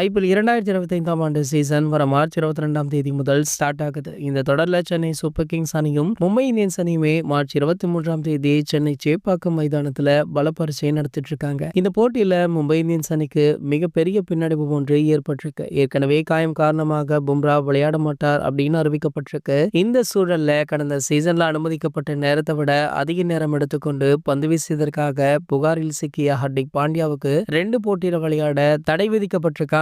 IPL இரண்டாயிரத்தி இருபத்தி ஐந்தாம் ஆண்டு சீசன் வர மார்ச் இருபத்தி ரெண்டாம் தேதி முதல் ஸ்டார்ட் ஆகுது. இந்த தொடரில் சென்னை சூப்பர் கிங்ஸ் அணியும் மும்பை இந்தியன்ஸ் அணியுமே மார்ச் இருபத்தி மூன்றாம் தேதி சென்னை சேப்பாக்கம் மைதானத்தில் பல நடத்திட்டு இருக்காங்க இந்த போட்டியில் மும்பை இந்தியன்ஸ் அணிக்கு மிகப்பெரிய பின்னடைவு ஒன்று ஏற்பட்டிருக்கு. ஏற்கனவே காயம் காரணமாக பும்ரா விளையாட மாட்டார் அப்படின்னு அறிவிக்கப்பட்டிருக்கு. இந்த சூழல்ல கடந்த சீசன்ல அனுமதிக்கப்பட்ட நேரத்தை விட அதிக நேரம் எடுத்துக்கொண்டு பந்து வீசியதற்காக புகாரில் சிக்கிய ஹர்திக் பாண்டியாவுக்கு ரெண்டு போட்டியில் விளையாட தடை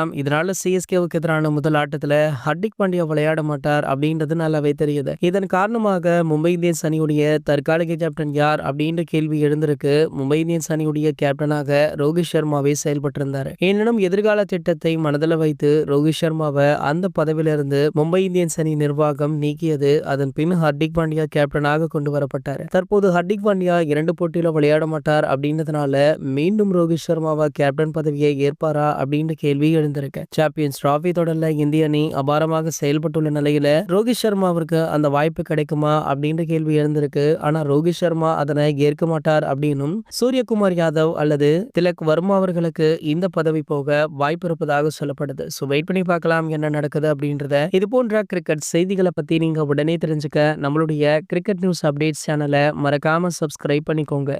விதிக்கப்பட்டிருக்காம் இதனால சிஎஸ்கேவுக்கு எதிரான முதல் ஆட்டத்துல ஹர்திக் பாண்டியா விளையாட மாட்டார் அப்படின்றது நல்லாவே தெரியுது. இதன் காரணமாக மும்பை இந்தியன்ஸ் அணியுடைய தற்காலிக கேப்டன் யார் அப்படின்ற கேள்வி எழுந்திருக்கு. மும்பை இந்தியன்ஸ் அணியுடைய கேப்டனாக ரோஹித் சர்மாவே செயல்பட்டிருந்தார். எனினும் எதிர்கால திட்டத்தை மனதில் வைத்து ரோஹித் சர்மாவை அந்த பதவியிலிருந்து மும்பை இந்தியன்ஸ் அணி நிர்வாகம் நீக்கியது. அதன் பின் ஹர்திக் பாண்டியா கேப்டனாக கொண்டு வரப்பட்டார். தற்போது ஹர்திக் பாண்டியா இரண்டு போட்டியில விளையாட மாட்டார் அப்படின்றதுனால மீண்டும் ரோஹித் சர்மாவா கேப்டன் பதவியை ஏற்பாரா அப்படின்ற கேள்வி எழுந்திருக்கு சாம்பியன்ஸ் டிராபி தொடர்ல இந்திய அணி அபாரமாக செயல்பட்டுள்ள நிலையில ரோஹித் சர்மாவிற்கு அந்த வாய்ப்பு கிடைக்குமா அப்படின்ற கேள்வி எழுந்திருக்கு. ஆனா ரோஹித் சர்மா அதனை ஏற்க மாட்டார் அப்படின்னும் சூரியகுமார் யாதவ் அல்லது திலக் வர்மா அவர்களுக்கு இந்த பதவி போக வாய்ப்பு இருப்பதாக சொல்லப்படுது. ஸோ வெயிட் பண்ணி பார்க்கலாம் என்ன நடக்குது அப்படின்றத. இது போன்ற கிரிக்கெட் செய்திகளை பத்தி நீங்க உடனே தெரிஞ்சுக்க நம்மளுடைய கிரிக்கெட் நியூஸ் அப்டேட்ஸ் சேனலை மறக்காம சப்ஸ்கிரைப் பண்ணிக்கோங்க.